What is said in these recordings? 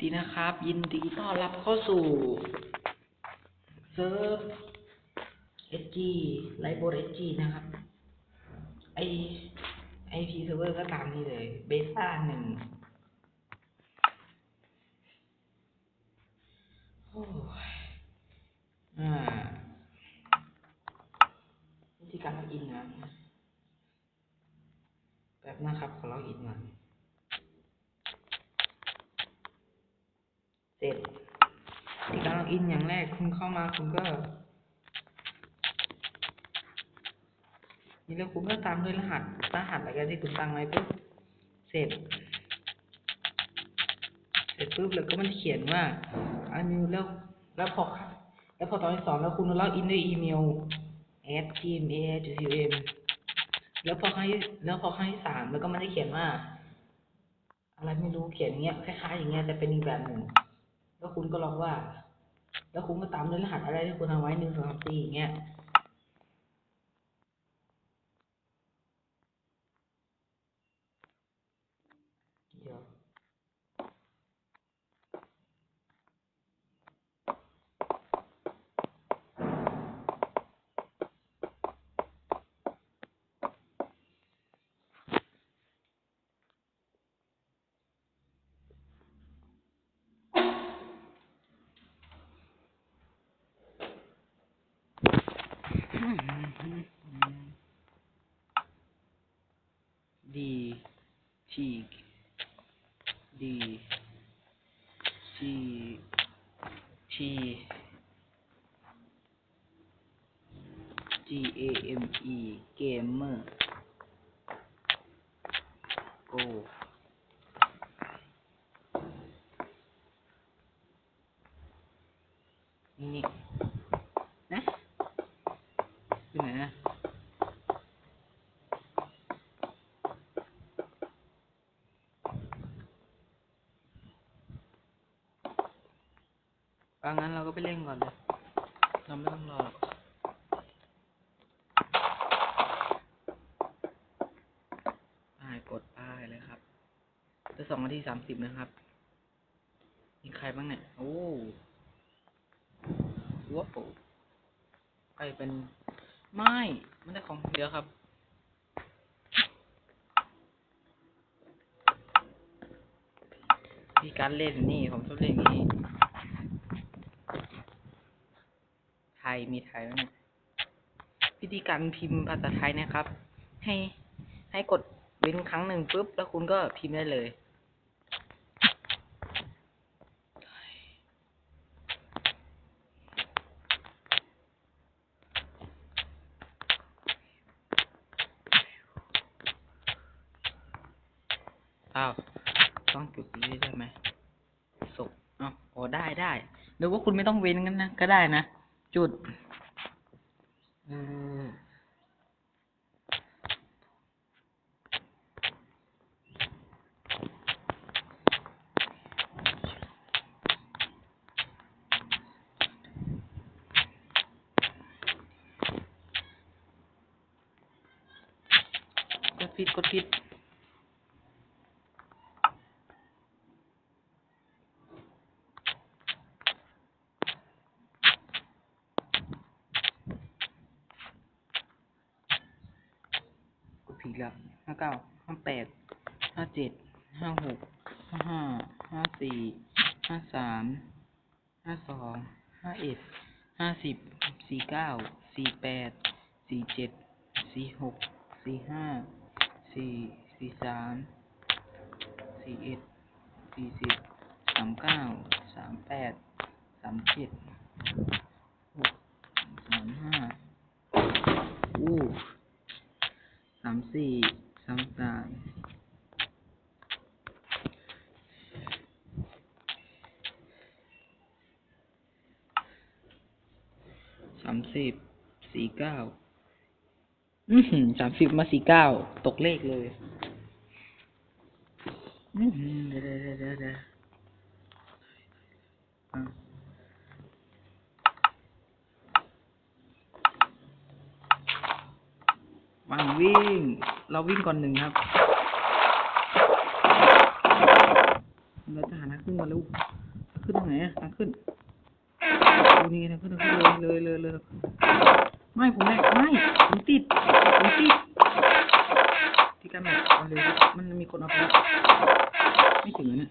ดีนะครับ ยินดีต้อนรับเข้าสู่เซิร์ฟ SG ไลโบ SG นะครับ ไอ IP เซิร์ฟเวอร์ก็ตามนี้เลยเบต้าหนึ่งโอ้ยอ่าวิธีการล็อกอินนะแป๊บนะครับ ขอล็อกอินก่อน เสร็จที่การล็ อินอย่างแรกคุณเข้ามาคุณก็นี่แล้วคุณก็ตามด้วยรหัสรหัสอะไรกันที่คุณตั้งไว้ปุ๊บเสร็จ เสร็จปุ๊บแล้วก็มันเขียนว่าอันนี้แล้วแล้วพอแล้วพอตอนที่สองแล้วคุณล็อกอินด้วยอีเมล at gmail.com แล้วพอครั้งที่แล้วพอครั้งที่สามแล้วก็มันจะเขียนว่า อะไรไม่รู้เขียนเงี้ยคล้ายๆอย่างเงี้ยแต่เป็นอีกแบบหนึ่งแล้วคุณก็ลองว่า แล้วคุณก็ตามด้วยรหัสอะไรที่คุณเอาไว้หนึ่งสองสามสี่อย่างเงี้ย เดี๋ยว ดีฉีกดีชีชี G A M E gamer go นี่นี่นะอยู่ไหนนะ เอางั้นเราก็ไปเล่นก่อนเลยเราไม่ต้องรอกป้ายกดป้ายเลยครับจะสองนาทีสามสิบนะครับ มีใครบ้างเนี่ย โอ้ว้าวไปเป็นไม่ไม่ได้ของเดียวครับมีการเล่นนี่ ผมชอบเล่นนี้ ไท ยมีไทยไหมวิธีการพิมพ์ภาษาไทยนะครับ ให้ให้กดเว้นครั้งหนึ่งปุ๊บ แล้วคุณก็พิมพ์ได้เลย อ้าว ต้องจุดนี้ได้ไหมสุกอ้าวโอ้ได้ได้หรือว่าคุณไม่ต้องเว้นกันนะ ก็ได้นะ จุดเออกดผิดกดผิด แล้วห้าเก้าห้าแปดห้าเจ็ดห้าหกห้าห้าห้าสี่ห้าสามห้าสองห้าเอ็ดห้าสิบสี่เก้าสี่แปดสี่เจ็ดสี่หกสี่ห้าสี่สี่สามสี่เอ็ดสี่สิบสามเก้าสามแปดสามเจ็ดหกสามห้าอู้ สามสี่สามสามสามสิบสี่เก้าอือหือสามสิบมาสี่เก้าตกเลขเลยอือหือเดี๋ยวเดี๋ยวเดี๋ยวเดี๋ย วิ่ง เราวิ่งก่อนหนึ่งครับ เราจะหาทางขึ้นมาเร็วขึ้นทางไหนอะทางขึ้นดูนี่ทางขึ้นทางขึ้นเลยเลยเลยเลยไม่ผมแม่ไม่ผมติดผมติดที่การแบบเอาเลยมันมีคนเอาไปไม่ถึงอเนี่ย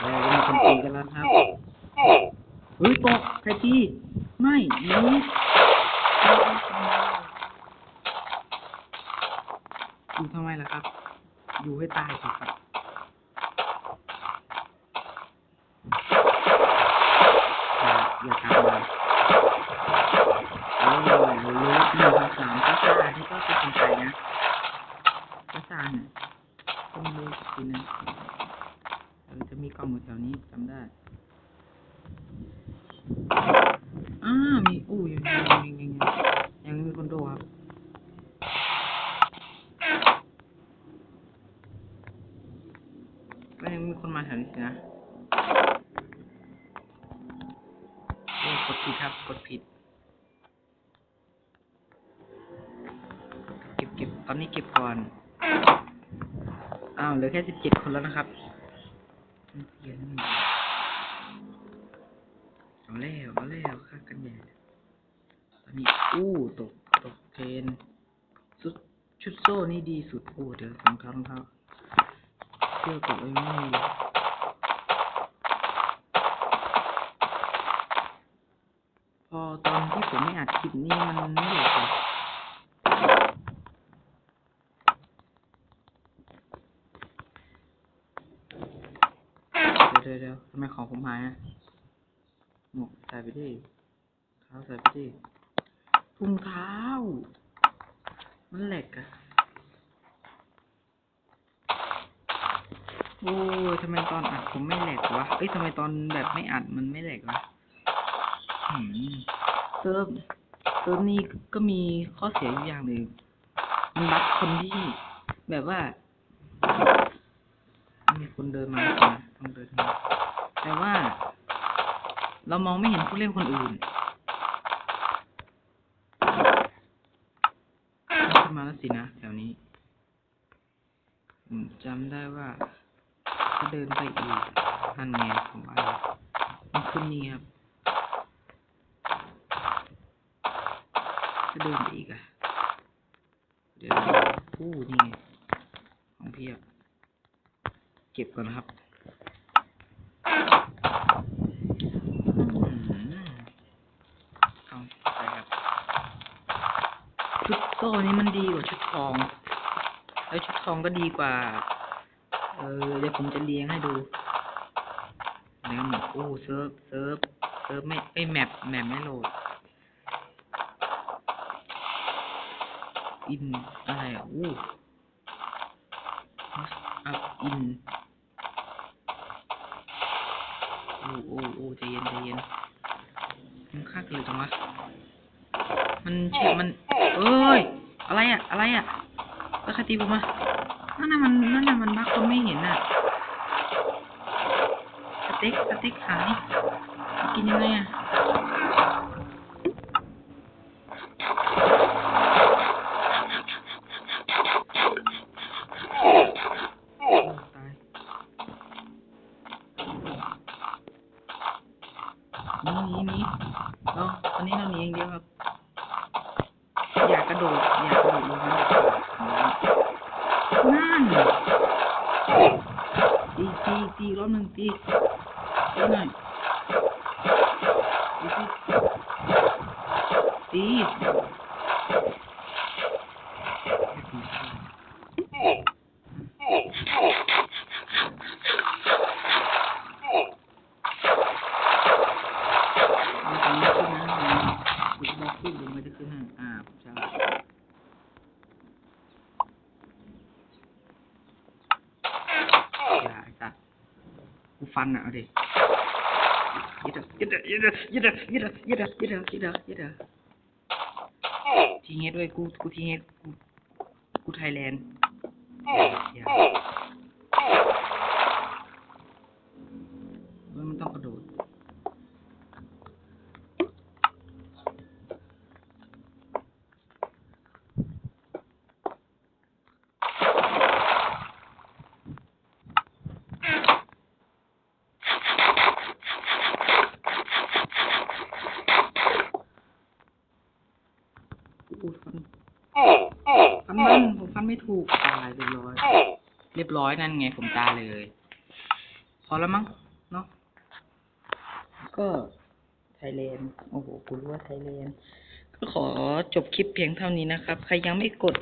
เออมีคนตีกันแล้วครับเฮ้ยตกใครตีไม่หนีอยู่ทำไมล่ะครับ อยู่ให้ตายสิครับ อย่าอย่าทำมาเออรู้หนึ่งสองสามก็ซ่าที่ก็เป็นคนไทยนะก็ซ่าเนี่ยต้องรู้สักทีนึงเออจะมีกล้องอยู่แถวนี้จำได้อ่ามีอู้ยังยังยังยังยังยังมีคนโดครับก็ยังมีคนมาแถวนี้สินะ โอ้กดผิดครับ กดผิด เก็บ เก็บก่อน อ้าวเหลือแค่สิบเจ็ดคนแล้วนะครับเขียนนี่เอาแล้วเอาแล้วค่ากันใหญ่ตอนนี้อู้ตกตกเทนชุดชุดโซ่นี่ดีสุดโอ้เดี๋ยวรองเท้ารองเท้าเสื้อกับไอ้ไม่พอตอนที่ผมไม่อัดคลิปนี่มันไม่หลบเลยเดี๋ยวเดี๋ยวเดี๋ยว ทำไมของผมหายอะหมวกใส่ไปดิเท้าใส่ไปดิถุงเท้า มันแหล็กอะโอ้ยทำไมตอนอัดผมไม่แหลกวะ เอ้ยทำไมตอนแบบไม่อัดมันไม่แหลกวะเซิร์ฟเซิร์ฟนี่ก็มีข้อเสียอยู่อย่างหนึ่งมันรับคนที่ แบบว่า มีคนเดินมาต้องเดินมา แต่ว่า เรามองไม่เห็นผู้เล่นคนอื่นขึ้นมาแล้วสินะแถวนี้ผมจำได้ว่าถ้าเดินไปอีกนั่นไงผมว่ามันขึ้นนี่ครับถ้าเดินไปอีกอะเดี๋ยวอู้นี่ไงของเพียบ เก็บก่อนครับอื้อหือเอาไปครับ ชุด โซ่นี้มันดีกว่าชุดทอง แล้วชุดทองก็ดีกว่า เออเดี๋ยวผมจะเลี้ยงให้ดูแล้วหมดโอ้เซิร์ฟเซิร์ฟเซิร์ฟไม่ไอยแมปแมปไม่โหลด อินอะไรอะอู้อัพอินโอ้โอ้โอ้ใจเย็นใจเย็นมันค่ากันเลยจังวะ มันเชื่อมัน เอ้ย อะไรอะ อะไรอะแล้วใครตีผมมานั่นน่ะมันนั่นน่ะมันบักคนไม่เห็นน่ะสเต็กสเต็กหายกินยังไงอะ โอ้ตายหนีหนีหนีเราตอนนี้เราหนีอย่างเดียวครับ อย่ากระโดดอย่ากระโดดลงนะนั่นตีตีตีรอบหนึ่งตีตีหน่อยตีตีมันจะไม่ขึ้นนะมันจะบอกขึ้นหรือไม่ได้ขึ้นนะอ่าใช่อย่าไอ้สัตว์กู ฟันอะเอาดิยึดอะยึดอะยึดอะยึดอะยึดอะยึดอะยึดอะยึดอะยึดอะทีเฮดด้วยกูกูทีเฮดกูกูไทยแลนด์อย่ากระโดด อู้ฟัน ฟันมันผมฟันไม่ถูกตายเรียบร้อย เรียบร้อยนั่นไงผมตายเลย พอแล้วมั้งเนาะก็ไทยแลนด์โอ้โหกูรู้ว่าไทยแลนด์ก็ขอจบคลิปเพียงเท่านี้นะครับ ใครยังไม่กด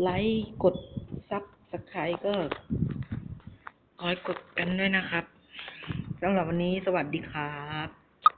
ไลค์กดซับสไครก็ขอให้กดกันด้วยนะครับสำหรับวันนี้สวัสดีครับ